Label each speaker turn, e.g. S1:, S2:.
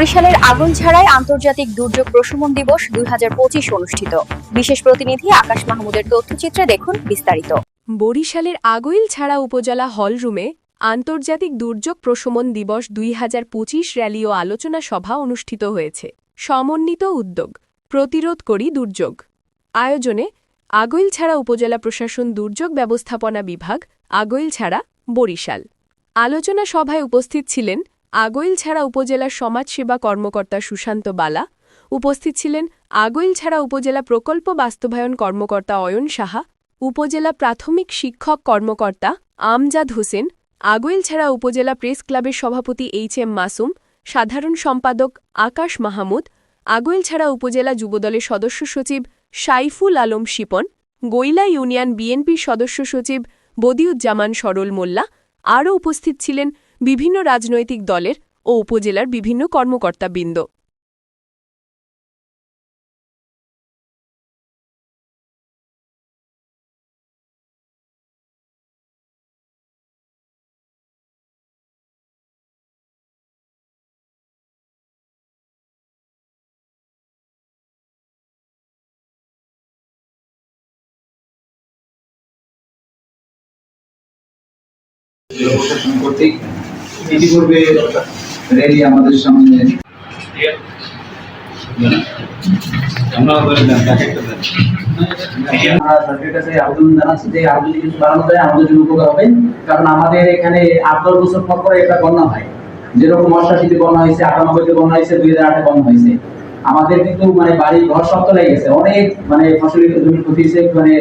S1: বরিশালের আগুন ছাড়াই আন্তর্জাতিক দুর্যোগ প্রশমন দিবস দুই অনুষ্ঠিত। বিশেষ প্রতিনিধি আকাশ মাহমুদের তথ্যচিত্রে দেখুন বিস্তারিত।
S2: বরিশালের আগৈল ছাড়া উপজেলা হলরুমে আন্তর্জাতিক দুর্যোগ প্রশমন দিবস দুই হাজার পঁচিশ র্যালি ও আলোচনা সভা অনুষ্ঠিত হয়েছে। সমন্বিত উদ্যোগ, প্রতিরোধ করি দুর্যোগ। আয়োজনে আগৈল ছাড়া উপজেলা প্রশাসন দুর্যোগ ব্যবস্থাপনা বিভাগ আগৈল ছাড়া বরিশাল। আলোচনা সভায় উপস্থিত ছিলেন আগৈল ছাড়া উপজেলার সমাজসেবা কর্মকর্তা সুশান্ত বালা, উপস্থিত ছিলেন আগৈল ছাড়া উপজেলা প্রকল্প বাস্তবায়ন কর্মকর্তা অয়ন সাহা, উপজেলা প্রাথমিক শিক্ষক কর্মকর্তা আমজাদ হোসেন আগৈল ছাড়া উপজেলা প্রেস ক্লাবের সভাপতি এইচ এম মাসুম, সাধারণ সম্পাদক আকাশ মাহমুদ আগৈল ছাড়া উপজেলা যুবদলের সদস্য সচিব সাইফুল আলম শিপন, গৈলা ইউনিয়ন বিএনপির সদস্য সচিব বদিউজ্জামান সরল মোল্লা, আরও উপস্থিত ছিলেন বিভিন্ন রাজনৈতিক দলের ও উপজেলার বিভিন্ন কর্মকর্তাবৃন্দ।
S3: কর্তৃক ইতিপূর্বে আমাদের সামনে। কারণ আমাদের এখানে আট দশ বছর পর পরে একটা বন্যা হয়। যেরকম অষ্টাশিতে বন্যা হয়েছে আটানব্বইতে বন্যা হয়েছে দুই হাজার আটে বন্যা হয়েছে। আমাদের কিন্তু মানে বাড়ি ঘর সব চলে গেছে। অনেক মানে ফসলের জমি ক্ষতি হয়েছে মানে